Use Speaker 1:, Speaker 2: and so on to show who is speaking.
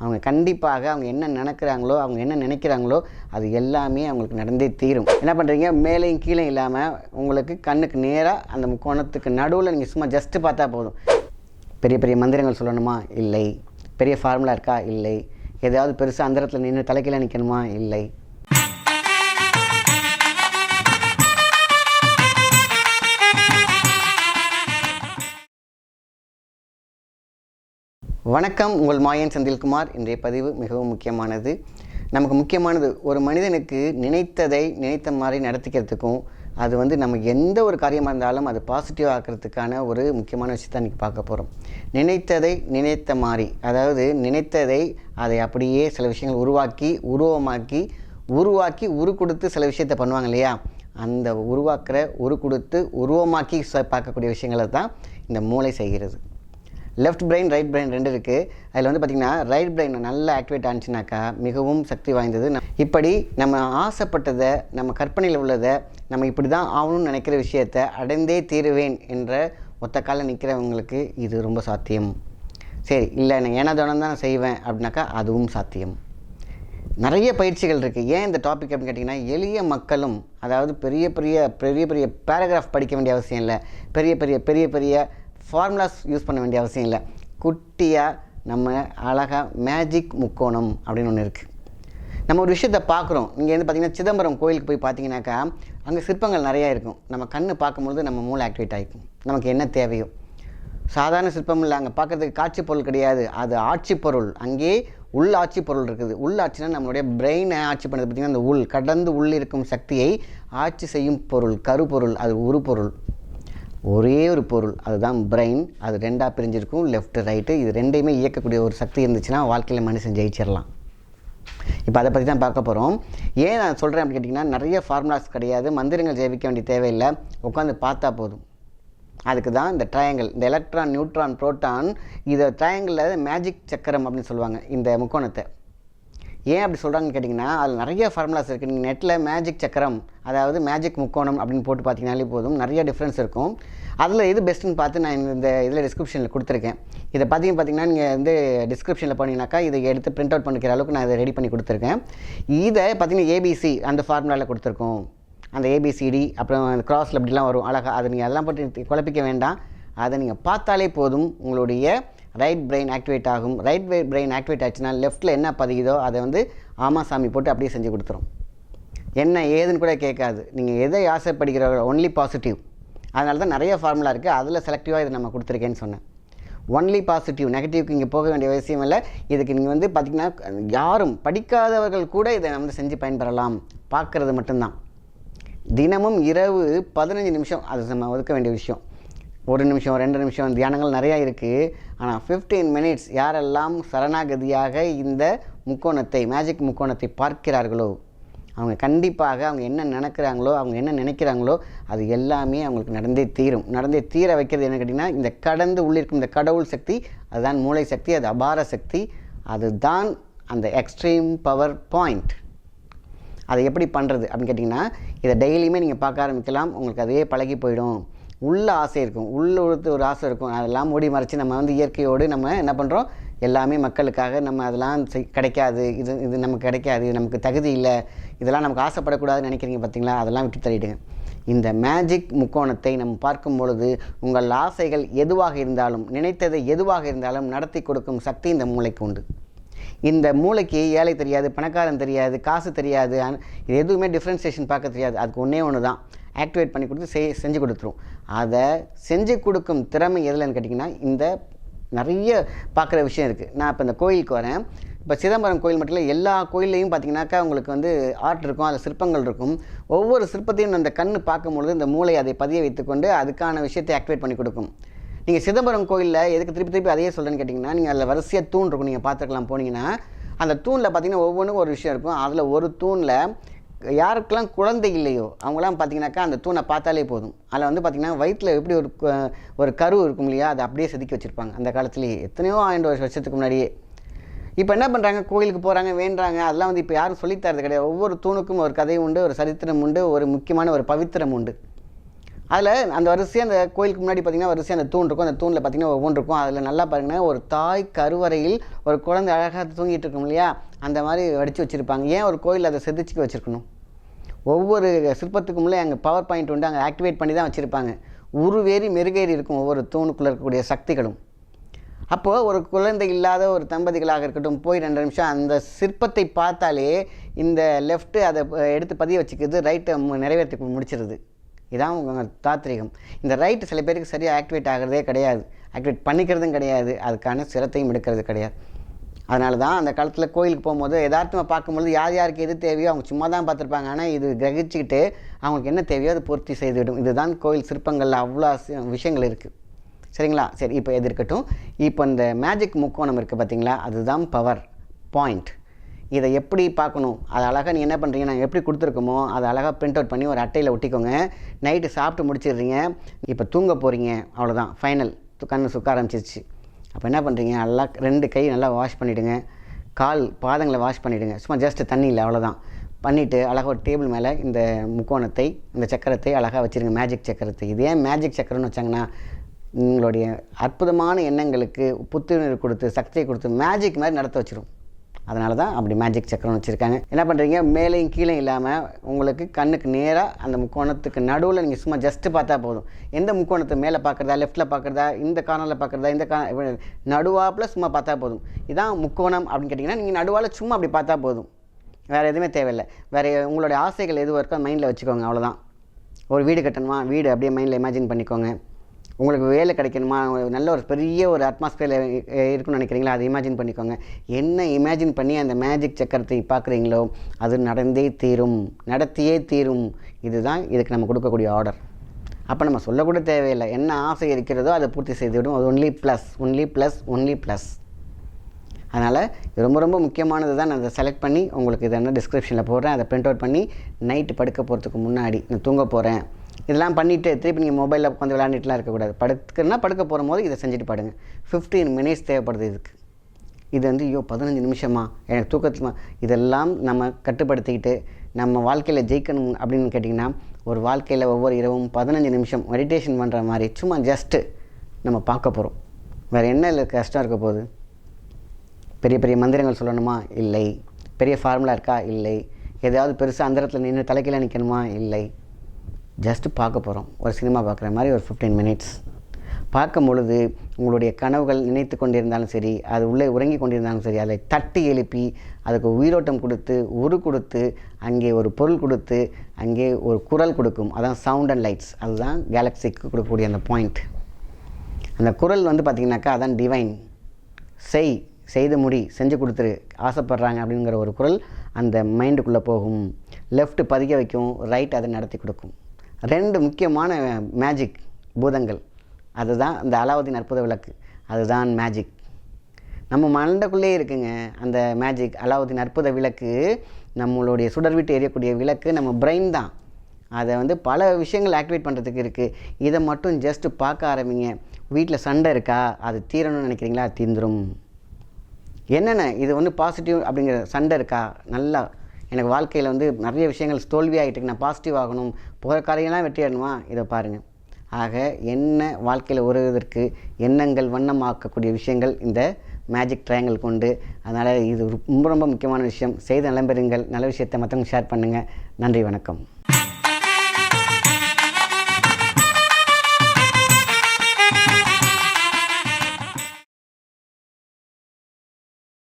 Speaker 1: அவங்க கண்டிப்பாக அவங்க என்ன நினைக்கிறாங்களோ அவங்க என்ன நினைக்கிறாங்களோ அது எல்லாமே அவங்களுக்கு நடந்தே தீரும். என்ன பண்ணுறீங்க மேலேயும் கீழே இல்லாமல் உங்களுக்கு கண்ணுக்கு நேராக அந்த முக்கோணத்துக்கு நடுவில் நீங்கள் சும்மா ஜஸ்ட்டு பார்த்தா போதும். பெரிய பெரிய மந்திரங்கள் சொல்லணுமா? இல்லை. பெரிய ஃபார்முலா இருக்கா? இல்லை. ஏதாவது பெருசாக அந்தரத்தில் நின்று தலைக்கீழ நிற்கணுமா இல்லை. வணக்கம். உங்கள் மாயன் செந்தில்குமார். இன்றைய பதிவு மிகவும் முக்கியமானது. நமக்கு முக்கியமானது ஒரு மனிதனுக்கு நினைத்ததை நினைத்த மாதிரி நடத்திக்கிறதுக்கும் அது வந்து நம்ம எந்த ஒரு காரியமாக இருந்தாலும் அது பாசிட்டிவ் ஆக்கிறதுக்கான ஒரு முக்கியமான விஷயத்தை இன்றைக்கி பார்க்க போகிறோம் நினைத்ததை நினைத்த மாதிரி அதாவது நினைத்ததை அதை அப்படியே சில விஷயங்கள் உருவாக்கி உருவமாக்கி உருவாக்கி உரு கொடுத்து சில விஷயத்தை பண்ணுவாங்க இல்லையா? அந்த உருவாக்குற உரு கொடுத்து உருவமாக்கி ச- பார்க்கக்கூடிய விஷயங்களை தான் இந்த மூளை செய்கிறது. லெஃப்ட் பிரெயின் ரைட் பிரெயின் ரெண்டு இருக்குது அதில் வந்து பார்த்திங்கன்னா ரைட் பிரெயின் நல்லா ஆக்டிவேட் ஆனிச்சுனாக்கா மிகவும் சக்தி வாய்ந்தது. இப்படி நம்ம ஆசைப்பட்டதை நம்ம கற்பனையில் உள்ளதை நம்ம இப்படி தான் ஆகணும்னு நினைக்கிற விஷயத்தை அடைந்தே தீருவேன் என்ற ஒத்த காலில் நிற்கிறவங்களுக்கு இது ரொம்ப சாத்தியம். சரி இல்லை நான் ஏனதோனம் தான் நான் செய்வேன் அப்படின்னாக்கா அதுவும் சாத்தியம். நிறைய பயிற்சிகள் இருக்குது ஏன் இந்த டாபிக் அப்படின்னு கேட்டிங்கன்னா எளிய மக்களும் அதாவது பெரிய பெரிய பெரிய பெரிய பேராகிராஃப் படிக்க வேண்டிய அவசியம் இல்லை. பெரிய பெரிய பெரிய பெரிய ஃபார்முலாஸ் யூஸ் பண்ண வேண்டிய அவசியம் இல்லை. குட்டியாக நம்ம அழகாக மேஜிக் முக்கோணம் அப்படின்னு ஒன்று இருக்குது நம்ம ஒரு விஷயத்தை பார்க்குறோம். இங்கே வந்து பார்த்திங்கன்னா சிதம்பரம் கோயிலுக்கு போய் பார்த்தீங்கன்னாக்கா அங்கே சிற்பங்கள் நிறையா இருக்கும். நம்ம கண் பார்க்கும்பொழுது நம்ம மூளை ஆக்டிவேட் ஆகிக்கும் நமக்கு என்ன தேவையோ. சாதாரண சிற்பம் இல்லை அங்கே பார்க்கறதுக்கு காட்சி பொருள் கிடையாது. அது ஆட்சி பொருள். அங்கேயே உள் ஆட்சி பொருள் இருக்குது. உள் ஆட்சினா நம்மளுடைய பிரெயினை ஆட்சி பண்ணுறது பார்த்திங்கன்னா அந்த உள் கடந்து உள்ளிருக்கும் சக்தியை ஆட்சி செய்யும் பொருள் கருப்பொருள் அது உருப்பொருள். ஒரே ஒரு பொருள் அதுதான் பிரெயின் அது ரெண்டாக பிரிஞ்சிருக்கும் லெஃப்ட் ரைட்டு இது ரெண்டையுமே இயக்கக்கூடிய ஒரு சக்தி இருந்துச்சுன்னா வாழ்க்கையில் மனுஷன் ஜெயிச்சிடலாம் இப்போ அதை பற்றி தான் பார்க்க போகிறோம் ஏன் நான் சொல்கிறேன் அப்படின்னு கேட்டிங்கன்னா நிறைய ஃபார்முலாஸ் கிடையாது. மந்திரங்கள் ஜெயிக்க வேண்டிய தேவையில்லை. உட்காந்து பார்த்தா போதும். அதுக்கு தான் இந்த ட்ரையாங்கிள் இந்த எலக்ட்ரான் நியூட்ரான் ப்ரோட்டான் இதை ட்ரையாங்கிளில் மேஜிக் சக்கரம் அப்படின்னு சொல்லுவாங்க இந்த முக்கோணத்தை. ஏன் அப்படி சொல்கிறாங்கன்னு கேட்டிங்கன்னா அதில் நிறைய ஃபார்முலாஸ் இருக்குது நீங்கள் நெட்டில் மேஜிக் சக்கரம் அதாவது மேஜிக் முக்கோணம் அப்படின்னு போட்டு பார்த்தீங்கனாலே போதும். நிறைய டிஃப்ரென்ஸ் இருக்கும். அதில் எது பெஸ்ட்டுன்னு பார்த்து நான் இந்த இதில் டிஸ்கிரிப்ஷனில் கொடுத்துருக்கேன். இதை பார்த்தீங்க பார்த்தீங்கன்னா நீங்கள் வந்து டிஸ்கிரிப்ஷனில் போனீங்கன்னாக்கா இதை எடுத்து பிரிண்ட் அவுட் பண்ணிக்கிற அளவுக்கு நான் இதை ரெடி பண்ணி கொடுத்துருக்கேன். இதை பார்த்தீங்கன்னா ஏபிசி அந்த ஃபார்முலாவில் கொடுத்துருக்கோம். அந்த ஏபிசிடி அப்புறம் அந்த கிராஸில் இப்படிலாம் வரும். அழகாக அதை நீங்கள் அதெல்லாம் பற்றி குழப்பிக்க வேண்டாம். அதை நீங்கள் பார்த்தாலே போதும் உங்களுடைய ரைட் பிரெயின் ஆக்டிவேட் ஆகும். ரைட் பிரெயின் ஆக்டிவேட் ஆச்சுன்னா லெஃப்ட்டில் என்ன பதியுதோ அதை வந்து ஆமா சாமி போட்டு அப்படியே செஞ்சு கொடுத்துரும். என்ன ஏதுன்னு கூட கேட்காது. நீங்கள் எதை ஆசைப்படுகிறீர்களோ ஒன்லி பாசிட்டிவ் அதனால தான் நிறைய ஃபார்முலா இருக்குது அதில் செலக்டிவாக இதை நம்ம கொடுத்துருக்கேன்னு சொன்னேன். ஒன்லி பாசிட்டிவ் நெகட்டிவ்க்கு இங்கே போக வேண்டிய அவசியம் இல்லை. இதுக்கு நீங்கள் வந்து பார்த்திங்கன்னா யாரும் படிக்காதவர்கள் கூட இதை வந்து செஞ்சு பயன்பெறலாம். பார்க்குறது மட்டும்தான். தினமும் இரவு பதினஞ்சு நிமிஷம் அது நம்ம ஒதுக்க வேண்டிய விஷயம். ஒரு நிமிஷம் ரெண்டு நிமிஷம் தியானங்கள் நிறையா இருக்குது ஆனால் 15 மினிட்ஸ் யாரெல்லாம் சரணாகதியாக இந்த முக்கோணத்தை மேஜிக் முக்கோணத்தை பார்க்கிறார்களோ அவங்க கண்டிப்பாக அவங்க என்ன நினைக்கிறாங்களோ அவங்க என்ன நினைக்கிறாங்களோ அது எல்லாமே அவங்களுக்கு நடந்தே தீரும். நடந்தே தீர வைக்கிறது என்ன கேட்டிங்கன்னா இந்த கடந்து உள்ளிருக்கும் இந்த கடவுள் சக்தி அதுதான் மூளை சக்தி அது அபார சக்தி அதுதான் அந்த எக்ஸ்ட்ரீம் பவர் பாயிண்ட் அதை எப்படி பண்ணுறது அப்படின்னு கேட்டிங்கன்னா இதை டெய்லியுமே நீங்கள் பார்க்க ஆரம்பிக்கலாம் உங்களுக்கு அதே பழகி போயிடும். உள்ள ஆசை இருக்கும். உள்ள உழுத்து ஒரு ஆசை இருக்கும். அதெல்லாம் மூடி மறைச்சு நம்ம வந்து இயற்கையோடு நம்ம என்ன பண்ணுறோம் எல்லாமே மக்களுக்காக நம்ம அதெல்லாம் செய்- கிடைக்காது. இது இது நமக்கு கிடைக்காது. இது நமக்கு தகுதி இல்லை. இதெல்லாம் நமக்கு ஆசைப்படக்கூடாதுன்னு நினைக்கிறீங்க பார்த்தீங்களா அதெல்லாம் விட்டு தள்ளிடுங்க. இந்த மேஜிக் முக்கோணத்தை நம்ம பார்க்கும் பொழுது உங்கள் ஆசைகள் எதுவாக இருந்தாலும் நினைத்ததை எதுவாக இருந்தாலும் நடத்தி கொடுக்கும் சக்தி இந்த மூளைக்கு உண்டு. இந்த மூளைக்கு ஏழை தெரியாது பணக்காரன் தெரியாது காசு தெரியாது இது எதுவுமே டிஃப்ரென்சியேஷன் பார்க்க தெரியாது. அதுக்கு ஒன்றே ஒன்று தான் ஆக்டிவேட் பண்ணி கொடுத்து செய் செஞ்சு கொடுத்துரும். அதை செஞ்சு கொடுக்கும் திறமை எதுலன்னு கேட்டிங்கன்னா இந்த நிறைய பார்க்குற விஷயம் இருக்குது நான் இப்போ இந்த கோயிலுக்கு வரேன். இப்போ சிதம்பரம் கோயில் மட்டும் இல்லை எல்லா கோயில்லையும் பார்த்தீங்கன்னாக்கா உங்களுக்கு வந்து ஆர்ட் இருக்கும் அதில் சிற்பங்கள் இருக்கும். ஒவ்வொரு சிற்பத்தையும் அந்த கண் பார்க்கும்பொழுது இந்த மூளை அதை பதிய வைத்துக்கொண்டு அதுக்கான விஷயத்தை ஆக்டிவேட் பண்ணி கொடுக்கும். நீங்கள் சிதம்பரம் கோயிலில் எதுக்கு திருப்பி திருப்பி அதையே சொல்கிறேன்னு கேட்டிங்கன்னா நீங்கள் அதில் வரிசையாக தூண் இருக்கும். நீங்கள் பார்த்துருக்கலாம் போனீங்கன்னா அந்த தூணில் பார்த்தீங்கன்னா ஒவ்வொன்றுக்கும் ஒரு விஷயம் இருக்கும். அதில் ஒரு தூணில் யாருக்கெல்லாம் குழந்தை இல்லையோ அவங்களாம் பார்த்தீங்கன்னாக்கா அந்த தூணை பார்த்தாலே போதும். அதில் வந்து பார்த்தீங்கன்னா வயிற்றில் எப்படி ஒரு ஒரு கரு இருக்கும் இல்லையா அதை அப்படியே செதுக்கி வச்சுருப்பாங்க. அந்த காலத்துலேயே எத்தனையோ ஆயிரம் வருஷத்துக்கு முன்னாடியே. இப்போ என்ன பண்ணுறாங்க கோயிலுக்கு போகிறாங்க வேண்டுறாங்க. அதெல்லாம் வந்து இப்போ யாரும் சொல்லித் தரது கிடையாது. ஒவ்வொரு தூணுக்கும் ஒரு கதை உண்டு ஒரு சரித்திரம் உண்டு ஒரு முக்கியமான ஒரு பவித்திரம் உண்டு. அதில் அந்த வரிசையாக அந்த கோயிலுக்கு முன்னாடி பார்த்தீங்கன்னா வரிசையாக அந்த தூண் இருக்கும். அந்த தூணில் பார்த்தீங்கன்னா ஒவ்வொன்று இருக்கும். அதில் நல்லா பாருங்கன்னா ஒரு தாய் கருவறையில் ஒரு குழந்தை அழகாக தூங்கிட்டு இருக்கும் இல்லையா? அந்த மாதிரி வடித்து வச்சுருப்பாங்க. ஏன் ஒரு கோயில் அதை செதுச்சு வச்சுருக்கணும்? ஒவ்வொரு சிற்பத்துக்குள்ளே அங்கே பவர் பாயிண்ட் உண்டு அங்கே ஆக்டிவேட் பண்ணி தான் வச்சுருப்பாங்க. உருவேறி மெருகேறி இருக்கும் ஒவ்வொரு தூணுக்குள்ளே இருக்கக்கூடிய சக்திகளும். அப்போது ஒரு குழந்தை இல்லாத ஒரு தம்பதிகளாக இருக்கட்டும் போய் ரெண்டு நிமிஷம் அந்த சிற்பத்தை பார்த்தாலே இந்த லெஃப்ட்டு அதை எடுத்து பதிய வச்சுக்கிறது ரைட்டை நிறைவேற்றி முடிச்சிருது. இதான் உங்கள் தாத்ரீகம் இந்த ரைட்டு சில பேருக்கு சரியாக ஆக்டிவேட் ஆகிறதே கிடையாது. ஆக்டிவேட் பண்ணிக்கிறதும் கிடையாது. அதுக்கான சிரத்தையும் எடுக்கிறது கிடையாது. அதனால தான் அந்த காலத்தில் கோயிலுக்கு போகும்போது எதார்த்தமாக பார்க்கும்போது யார் யாருக்கு எது தேவையோ அவங்க சும்மா தான் பார்த்துருப்பாங்க. ஆனால் இது கிரகிச்சுக்கிட்டு அவங்களுக்கு என்ன தேவையோ அதை பூர்த்தி செய்துவிடும். இதுதான் கோயில் சிற்பங்களில் அவ்வளோ விஷயங்கள் இருக்குது சரிங்களா? சரி இப்போ எது இருக்கட்டும். இப்போ இந்த மேஜிக் முக்கோணம் இருக்குது பார்த்தீங்களா அதுதான் பவர் பாயிண்ட் இதை எப்படி பார்க்கணும்? அது அழகாக நீங்கள் என்ன பண்ணுறீங்க நாங்கள் எப்படி கொடுத்துருக்கோமோ அதை அழகாக பிரிண்ட் அவுட் பண்ணி ஒரு அட்டையில் ஒட்டிக்கோங்க. நைட்டு சாப்பிட்டு முடிச்சிடுறீங்க. இப்போ தூங்க போகிறீங்க அவ்வளோதான் ஃபைனல் கண்ணு சுக்க ஆரம்பிச்சிருச்சு. அப்போ என்ன பண்ணுறீங்க நல்லா ரெண்டு கை நல்லா வாஷ் பண்ணிவிடுங்க கால் பாதங்களை வாஷ் பண்ணிவிடுங்க சும்மா ஜஸ்ட்டு தண்ணி இல்லை அவ்வளோதான் பண்ணிவிட்டு அழகாக ஒரு டேபிள் மேலே இந்த முக்கோணத்தை இந்த சக்கரத்தை அழகாக வச்சுருங்க. மேஜிக் சக்கரத்தை. இது ஏன் மேஜிக் சக்கரம்னு வச்சாங்கன்னா உங்களுடைய அற்புதமான எண்ணங்களுக்கு புத்துணர்வு கொடுத்து சக்தியை கொடுத்து மேஜிக் மாதிரி நடத்த வச்சிடும் அதனால தான் அப்படி மேஜிக் சக்கரம் வச்சுருக்காங்க. என்ன பண்ணுறீங்க மேலேயும் கீழே இல்லாமல் உங்களுக்கு கண்ணுக்கு நேராக அந்த முக்கோணத்துக்கு நடுவில் நீங்கள் சும்மா ஜஸ்ட்டு பார்த்தா போதும். எந்த முக்கோணத்தை மேலே பார்க்குறதா லெஃப்ட்டில் பார்க்குறதா இந்த கார்னரில் பார்க்குறதா இந்த கா நடுவாப்பில் சும்மா பார்த்தா போதும். இதான் முக்கோணம் அப்படின்னு கேட்டிங்கன்னா நீங்கள் நடுவால் சும்மா அப்படி பார்த்தா போதும். வேறு எதுவுமே தேவையில்லை. வேறு உங்களுடைய ஆசைகள் எதுவும் இருக்கோ மைண்டில் வச்சுக்கோங்க அவ்வளோதான் ஒரு வீடு கட்டணுமா? வீடு அப்படியே மைண்டில் இமேஜின் பண்ணிக்கோங்க. உங்களுக்கு வேலை கிடைக்கணுமா? நல்ல ஒரு பெரிய ஒரு அட்மாஸ்பியரில் இருக்குன்னு நினைக்கிறீங்களா? அதை இமேஜின் பண்ணிக்கோங்க. என்ன இமேஜின் பண்ணி அந்த மேஜிக் சக்கரத்தை பார்க்குறீங்களோ அது நடந்தே தீரும். நடத்தியே தீரும். இதுதான் இதுக்கு நம்ம கொடுக்கக்கூடிய ஆர்டர் அப்போ நம்ம சொல்லக்கூட தேவையில்லை. என்ன ஆசை இருக்கிறதோ அதை பூர்த்தி செய்துவிடும் அது only plus only plus only plus அதனால் இது ரொம்ப ரொம்ப முக்கியமானது தான். நான் அதை செலக்ட் பண்ணி உங்களுக்கு இதை என்ன டிஸ்கிரிப்ஷனில் போடுறேன். அதை ப்ரிண்ட் அவுட் பண்ணி நைட்டு படுக்க போகிறதுக்கு முன்னாடி நான் தூங்க போகிறேன் இதெல்லாம் பண்ணிவிட்டு திருப்பி நீங்கள் மொபைலில் உட்காந்து விளையாண்டுட்டுலாம் இருக்கக்கூடாது. படுக்குன்னா படுக்க போகும் போது இதை செஞ்சுட்டு படுங்க ஃபிஃப்டீன் மினிட்ஸ் தேவைப்படுது இதுக்கு. இது வந்து ஐயோ பதினஞ்சு நிமிஷமா? எனக்கு தூக்கத்துமா இதெல்லாம் நம்ம கட்டுப்படுத்திக்கிட்டு நம்ம வாழ்க்கையில் ஜெயிக்கணும் அப்படின்னு கேட்டிங்கன்னா ஒரு வாழ்க்கையில் ஒவ்வொரு இரவும் பதினஞ்சு நிமிஷம் மெடிடேஷன் பண்ணுற மாதிரி சும்மா ஜஸ்ட்டு நம்ம பார்க்க போகிறோம் வேறு என்ன இல்லை கஷ்டம் இருக்க போகுது? பெரிய பெரிய மந்திரங்கள் சொல்லணுமா? இல்லை. பெரிய ஃபார்முலா இருக்கா? இல்லை. ஏதாவது பெருசாக அந்த இடத்துல நின்று தலைக்கீழ நிற்கணுமா இல்லை. ஜஸ்ட் பார்க்க போகிறோம் ஒரு சினிமா பார்க்குற மாதிரி ஒரு ஃபிஃப்டீன் மினிட்ஸ் பார்க்கும் பொழுது உங்களுடைய கனவுகள் நினைத்து கொண்டிருந்தாலும் சரி அது உள்ளே உறங்கி கொண்டிருந்தாலும் சரி அதை தட்டி எழுப்பி அதுக்கு உயிரோட்டம் கொடுத்து உரு கொடுத்து அங்கே ஒரு பொருள் கொடுத்து அங்கே ஒரு குரல் கொடுக்கும். அதான் சவுண்ட் அண்ட் லைட்ஸ் அதுதான் கேலக்ஸிக்கு கொடுக்கக்கூடிய அந்த பாயிண்ட் அந்த குரல் வந்து பார்த்திங்கனாக்கா அதான் டிவைன் செய் செய்து முடி செஞ்சு கொடுத்துரு ஆசைப்படுறாங்க அப்படிங்கிற ஒரு குரல் அந்த மைண்டுக்குள்ளே போகும். லெஃப்ட் பதிக்க வைக்கும் ரைட் அதை நடத்தி கொடுக்கும். ரெண்டு முக்கியமான மேஜிக் பூதங்கள். அதுதான் அந்த அலாவுதீன் அற்புத விளக்கு. அதுதான் மேஜிக் நம்ம மண்டக்குள்ளே இருக்குங்க அந்த மேஜிக் அலாவுதீன் அற்புத விளக்கு நம்மளுடைய சுடர் விட்டு எரியக்கூடிய விளக்கு நம்ம பிரெயின் தான். அதை வந்து பல விஷயங்கள் ஆக்டிவேட் பண்ணுறதுக்கு இருக்குது இதை மட்டும் ஜஸ்ட்டு பார்க்க ஆரம்பிங்க. வீட்டில் சண்டை இருக்கா? அது தீரணும்னு நினைக்கிறீங்களா? தீந்துரும் என்னென்ன? இது வந்து பாசிட்டிவ் அப்படிங்கிற சண்டை இருக்கா? நல்லா எனக்கு வாழ்க்கையில் வந்து நிறைய விஷயங்கள் தோல்வி ஆகிட்டு நான் பாசிட்டிவ் ஆகணும். போகிற காரியெல்லாம் வெற்றி இதை பாருங்கள் ஆக என்ன வாழ்க்கையில் உருவதற்கு எண்ணங்கள் வண்ணமாக்கக்கூடிய விஷயங்கள் இந்த மேஜிக் ட்ரையாங்கிள் கொண்டு அதனால் இது ரொம்ப ரொம்ப முக்கியமான விஷயம். செய்த நலம்பெறுங்கள் நல்ல விஷயத்தை மற்றவங்க ஷேர் பண்ணுங்கள் நன்றி வணக்கம்.